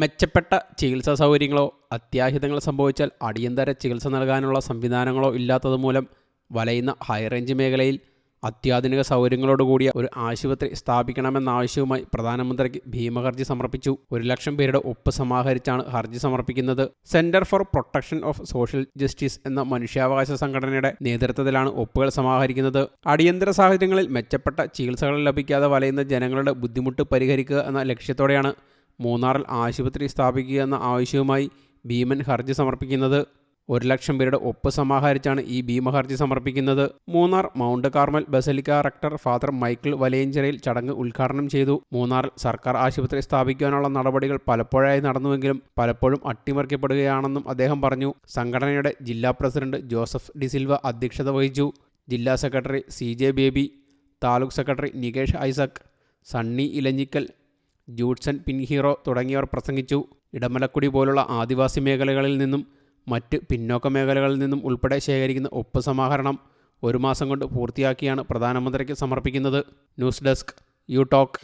മെച്ചപ്പെട്ട ചികിത്സാ സൗകര്യങ്ങളോ അത്യാഹിതങ്ങൾ സംഭവിച്ചാൽ അടിയന്തര ചികിത്സ നൽകാനുള്ള സംവിധാനങ്ങളോ ഇല്ലാത്തതുമൂലം വലയുന്ന ഹൈറേഞ്ച് മേഖലയിൽ അത്യാധുനിക സൗകര്യങ്ങളോടുകൂടിയ ഒരു ആശുപത്രി സ്ഥാപിക്കണമെന്ന ആവശ്യവുമായി പ്രധാനമന്ത്രിക്ക് ഭീമഹർജി സമർപ്പിച്ചു. ഒരു ലക്ഷം പേരുടെ ഒപ്പ് സമാഹരിച്ചാണ് ഹർജി സമർപ്പിക്കുന്നത്. Centre for protection of social justice എന്ന മനുഷ്യാവകാശ സംഘടനയുടെ നേതൃത്വത്തിലാണ് ഒപ്പുകൾ സമാഹരിക്കുന്നത്. അടിയന്തര സാഹചര്യങ്ങളിൽ മെച്ചപ്പെട്ട ചികിത്സകൾ ലഭിക്കാതെ വലയുന്ന ജനങ്ങളുടെ ബുദ്ധിമുട്ട് പരിഹരിക്കുക എന്ന ലക്ഷ്യത്തോടെയാണ് മൂന്നാറിൽ ആശുപത്രി സ്ഥാപിക്കുക എന്ന ആവശ്യവുമായി ഭീമൻ ഹർജി സമർപ്പിക്കുന്നത്. ഒരു ലക്ഷം പേരുടെ ഒപ്പ് സമാഹരിച്ചാണ് ഈ ഭീമഹർജി സമർപ്പിക്കുന്നത്. Munnar Mount Carmel basilica rector father Michael വലയഞ്ചിറയിൽ ചടങ്ങ് ഉദ്ഘാടനം ചെയ്തു. മൂന്നാറിൽ സർക്കാർ ആശുപത്രി സ്ഥാപിക്കാനുള്ള നടപടികൾ പലപ്പോഴായി നടന്നുവെങ്കിലും പലപ്പോഴും അട്ടിമറിക്കപ്പെടുകയാണെന്നും അദ്ദേഹം പറഞ്ഞു. സംഘടനയുടെ ജില്ലാ പ്രസിഡന്റ് ജോസഫ് ഡിസിൽവ അധ്യക്ഷത വഹിച്ചു. ജില്ലാ secretary C J Baby taluk secretary Nikesh Isaac Sunny Elanjikkal Judson Pinheiro തുടങ്ങിയവർ പ്രസംഗിച്ചു. ഇടമലക്കുടി പോലുള്ള ആദിവാസി മേഖലകളിൽ നിന്നും മറ്റ് പിന്നോക്ക മേഖലകളിൽ നിന്നും ഉൾപ്പെടെ ശേഖരിക്കുന്ന ഒപ്പ് സമാഹരണം ഒരു മാസം കൊണ്ട് പൂർത്തിയാക്കിയാണ് പ്രധാനമന്ത്രിക്ക് സമർപ്പിക്കുന്നത്. News desk U talk.